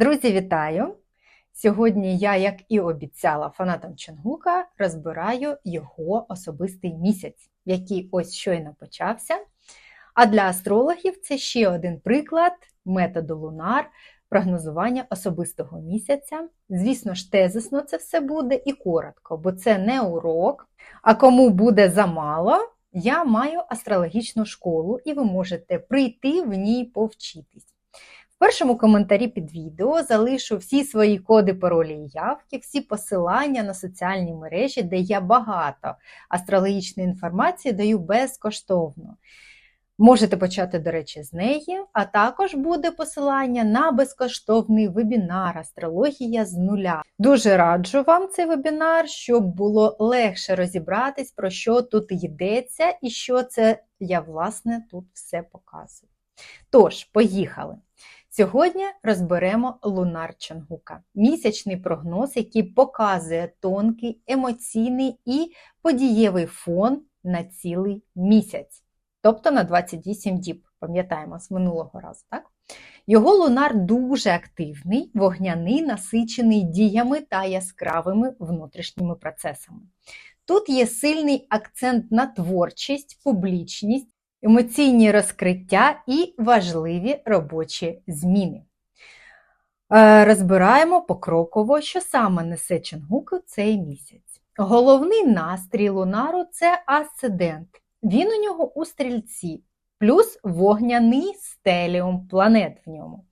Друзі, вітаю! Сьогодні я, як і обіцяла фанатам Чонгука, розбираю його особистий місяць, який ось щойно почався. А для астрологів це ще один приклад методу Лунар прогнозування особистого місяця. Звісно ж, тезисно це все буде і коротко, бо це не урок. А кому буде замало, я маю астрологічну школу, і ви можете прийти в ній повчитись. Першому коментарі під відео залишу всі свої коди, паролі і явки, всі посилання на соціальні мережі, де я багато астрологічної інформації даю безкоштовно. Можете почати, до речі, з неї, а також буде посилання на безкоштовний вебінар Астрологія з нуля. Дуже раджу вам цей вебінар, щоб було легше розібратись, про що тут йдеться і що це я, власне, тут все показую. Тож, поїхали! Сьогодні розберемо лунар Чонгука, місячний прогноз, який показує тонкий, емоційний і подієвий фон на цілий місяць, тобто на 28 діб, пам'ятаємо з минулого разу. так? Його лунар дуже активний, вогняний, насичений діями та яскравими внутрішніми процесами. Тут є сильний акцент на творчість, публічність, емоційні розкриття і важливі робочі зміни. Е, розбираємо покроково, що саме несе Чонгук цей місяць. Головний настрій Лунару це асцендент. Він у нього у стрільці, плюс вогняний стеліум планет в ньому.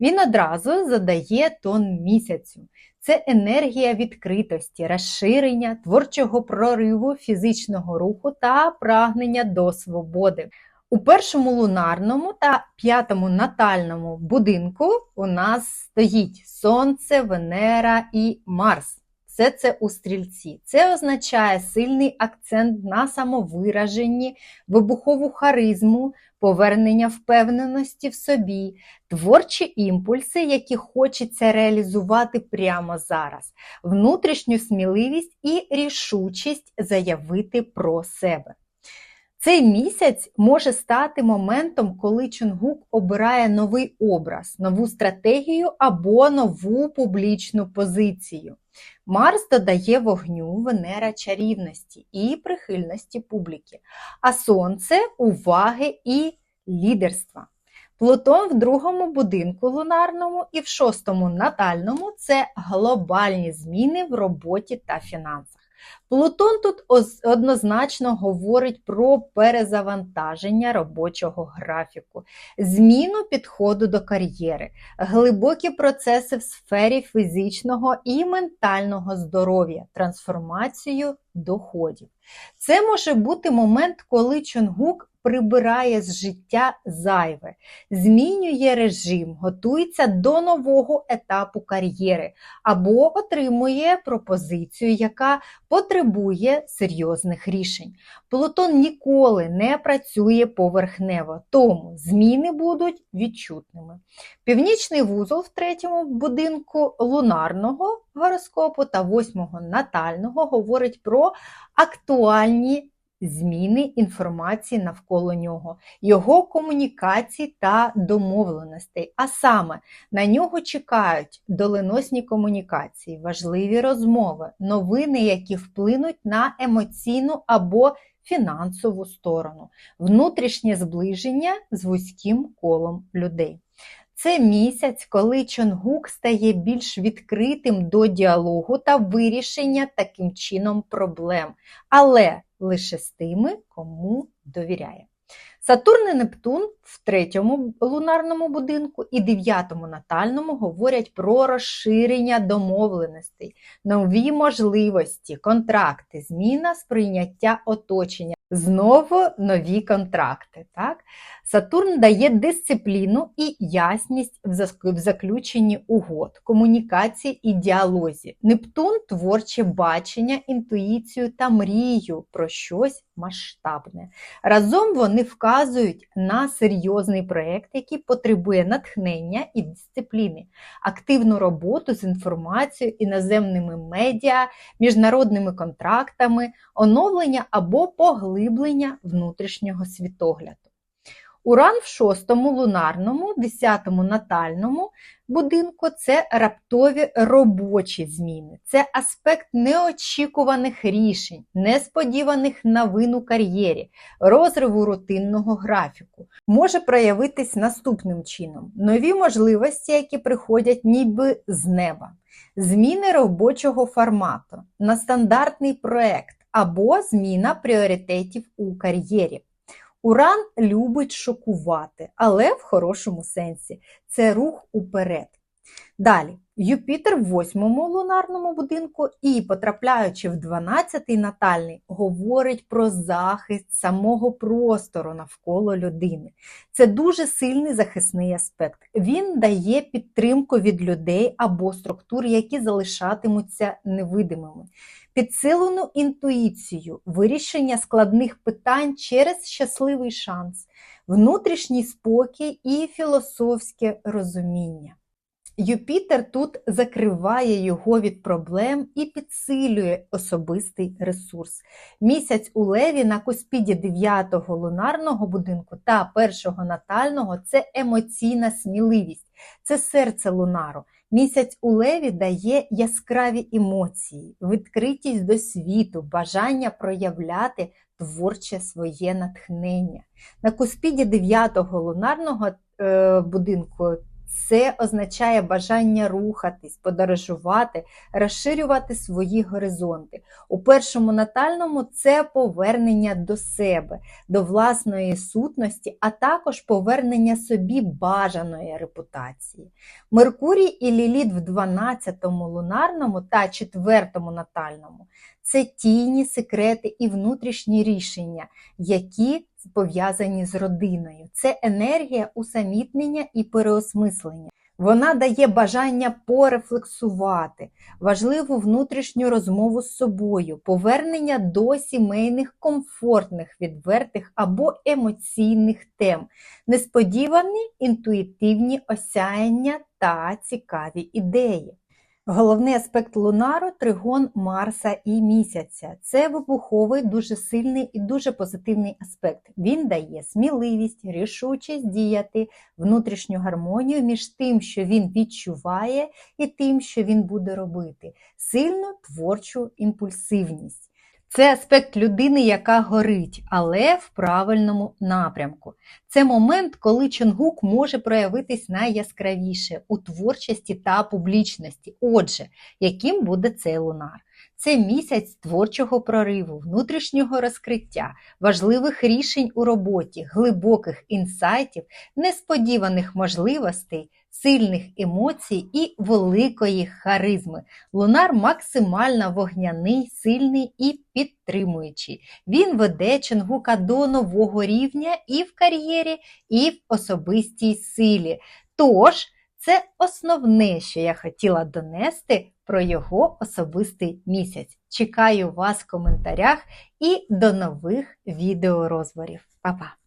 Він одразу задає тон місяцю. Це енергія відкритості, розширення, творчого прориву, фізичного руху та прагнення до свободи. У першому лунарному та п'ятому натальному будинку у нас стоїть Сонце, Венера і Марс. Все це у стрільці. Це означає сильний акцент на самовираженні, вибухову харизму, повернення впевненості в собі, творчі імпульси, які хочеться реалізувати прямо зараз, внутрішню сміливість і рішучість заявити про себе. Цей місяць може стати моментом, коли Чонгук обирає новий образ, нову стратегію або нову публічну позицію. Марс додає вогню Венера чарівності і прихильності публіки, а Сонце уваги і лідерства. Плутон в другому будинку лунарному і в шостому натальному це глобальні зміни в роботі та фінансах. Плутон тут однозначно говорить про перезавантаження робочого графіку, зміну підходу до кар'єри, глибокі процеси в сфері фізичного і ментального здоров'я, трансформацію доходів. Це може бути момент, коли Чонгук прибирає з життя зайве, змінює режим, готується до нового етапу кар'єри або отримує пропозицію, яка потребує серйозних рішень. Плутон ніколи не працює поверхнево, тому зміни будуть відчутними. Північний вузол в третьому будинку лунарного гороскопу та восьмого натального говорить про актуальні зміни інформації навколо нього, його комунікацій та домовленостей. А саме на нього чекають доленосні комунікації, важливі розмови, новини, які вплинуть на емоційну або фінансову сторону, внутрішнє зближення з вузьким колом людей. Це місяць, коли Чонгук стає більш відкритим до діалогу та вирішення таким чином проблем. Але лише з тими, кому довіряє. Сатурн і Нептун в третьому лунарному будинку і дев'ятому натальному говорять про розширення домовленостей, нові можливості, контракти, зміна сприйняття оточення. Знову нові контракти. Так? Сатурн дає дисципліну і ясність в заключенні угод, комунікації і діалозі. Нептун творче бачення, інтуїцію та мрію про щось масштабне. Разом вони вказують на серйозний проєкт, який потребує натхнення і дисципліни, активну роботу з інформацією, іноземними медіа, міжнародними контрактами, оновлення або поглиблення внутрішнього світогляду. Уран в шостому лунарному, десятому натальному будинку це раптові робочі зміни, це аспект неочікуваних рішень, несподіваних новин у кар'єрі, розриву рутинного графіку. Може проявитись наступним чином: нові можливості, які приходять ніби з неба, зміни робочого формату. На стандартний проект або зміна пріоритетів у кар'єрі. Уран любить шокувати, але в хорошому сенсі. Це рух уперед. Далі, Юпітер в восьмому лунарному будинку і, потрапляючи в 12-й натальний, говорить про захист самого простору навколо людини. Це дуже сильний захисний аспект. Він дає підтримку від людей або структур, які залишатимуться невидимими підсилену інтуїцію, вирішення складних питань через щасливий шанс, внутрішній спокій і філософське розуміння. Юпітер тут закриває його від проблем і підсилює особистий ресурс. Місяць у Леві на куспіді 9-го лунарного будинку та першого натального це емоційна сміливість, це серце лунару. Місяць у Леві дає яскраві емоції, відкритість до світу, бажання проявляти творче своє натхнення. На куспіді 9-го лунарного е, будинку це означає бажання рухатись, подорожувати, розширювати свої горизонти. У першому натальному це повернення до себе, до власної сутності, а також повернення собі бажаної репутації. Меркурій і Ліліт в 12-му лунарному та 4-му натальному це тіні, секрети і внутрішні рішення, які пов'язані з родиною. Це енергія усамітнення і переосмислення. Вона дає бажання порефлексувати, важливу внутрішню розмову з собою, повернення до сімейних комфортних, відвертих або емоційних тем, несподівані інтуїтивні осяяння та цікаві ідеї. Головний аспект лунару тригон Марса і місяця. Це вибуховий, дуже сильний і дуже позитивний аспект. Він дає сміливість, рішучість діяти, внутрішню гармонію між тим, що він відчуває, і тим, що він буде робити, сильну творчу імпульсивність. Це аспект людини, яка горить, але в правильному напрямку. Це момент, коли Чонгук може проявитись найяскравіше у творчості та публічності. Отже, яким буде цей лунар? Це місяць творчого прориву, внутрішнього розкриття, важливих рішень у роботі, глибоких інсайтів, несподіваних можливостей, сильних емоцій і великої харизми. Лунар максимально вогняний, сильний і підтримуючий. Він веде Чонгука до нового рівня і в кар'єрі, і в особистій силі. Тож, це основне, що я хотіла донести про його особистий місяць. Чекаю вас в коментарях і до нових відеорозборів. Па-па!